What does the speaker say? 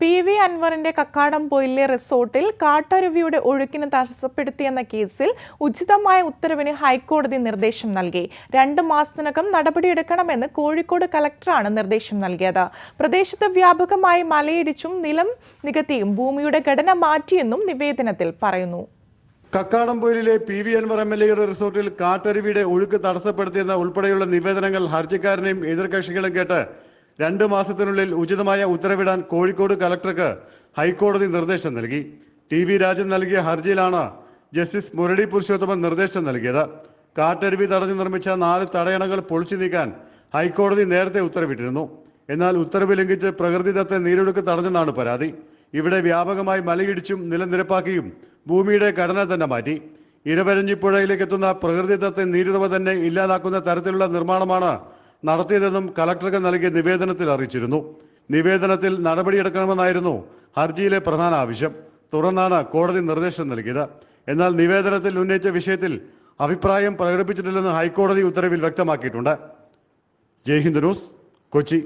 P V അൻവറിന്റെ കക്കാടം പോയിലെ റിസോർട്ടിൽ കാട്ടരുവിയുടെ ഒഴുക്കിന് തടസ്സപ്പെടുത്തിയെന്ന കേസിൽ ഉചിതമായ ഉത്തരവിന് ഹൈക്കോടതി നിർദ്ദേശം നൽകി. രണ്ട് മാസത്തിനകം നടപടിയെടുക്കണമെന്ന് കോഴിക്കോട് കലക്ടറാണ് നിർദ്ദേശം നൽകിയത്. പ്രദേശത്ത് വ്യാപകമായി മലയിടിച്ചും നിലം നികത്തിയും ഭൂമിയുടെ ഘടന മാറ്റിയെന്നും നിവേദനത്തിൽ പറയുന്നു. കക്കാടംപൊയിലിലെ P V Anvar M L എയുടെ റിസോർട്ടിൽ കാട്ടരുവിയുടെ ഒഴുക്ക് തടസ്സപ്പെടുത്തിയെന്ന ഉൾപ്പെടെയുള്ള നിവേദനങ്ങൾ ഹർജിക്കാരനെയും എതിർകക്ഷികളും കേട്ട് രണ്ട് മാസത്തിനുള്ളിൽ ഉചിതമായ ഉത്തരവിടാൻ കോഴിക്കോട് കലക്ടർക്ക് ഹൈക്കോടതി നിർദ്ദേശം നൽകി. ടി വി രാജൻ നൽകിയ ഹർജിയിലാണ് ജസ്റ്റിസ് മുരളി പുരുഷോത്തമൻ നിർദ്ദേശം നൽകിയത്. കാട്ടരുവി തടഞ്ഞു നിർമ്മിച്ച നാല് തടയണകൾ പൊളിച്ചു നീക്കാൻ ഹൈക്കോടതി നേരത്തെ ഉത്തരവിട്ടിരുന്നു. എന്നാൽ ഉത്തരവ് ലംഘിച്ച് പ്രകൃതിദത്ത നീരൊഴുക്ക് തടഞ്ഞെന്നാണ് പരാതി. ഇവിടെ വ്യാപകമായി മലയിടിച്ചും നിലനിരപ്പാക്കിയും ഭൂമിയുടെ ഘടന തന്നെ മാറ്റി. ഇരവരഞ്ഞിപ്പുഴയിലേക്ക് എത്തുന്ന പ്രകൃതിദത്ത നീരുറവ തന്നെ ഇല്ലാതാക്കുന്ന തരത്തിലുള്ള നിർമ്മാണമാണ് നടത്തിയതെന്നും കലക്ടർക്ക് നൽകിയ നിവേദനത്തിൽ അറിയിച്ചിരുന്നു. നിവേദനത്തിൽ നടപടിയെടുക്കണമെന്നായിരുന്നു ഹർജിയിലെ പ്രധാന ആവശ്യം. തുടർന്നാണ് കോടതി നിർദ്ദേശം നൽകിയത്. എന്നാൽ നിവേദനത്തിൽ ഉന്നയിച്ച വിഷയത്തിൽ അഭിപ്രായം പ്രകടിപ്പിച്ചിട്ടില്ലെന്ന് ഹൈക്കോടതി ഉത്തരവിൽ വ്യക്തമാക്കിയിട്ടുണ്ട്. ജയ് ഹിന്ദ് ന്യൂസ് കൊച്ചി.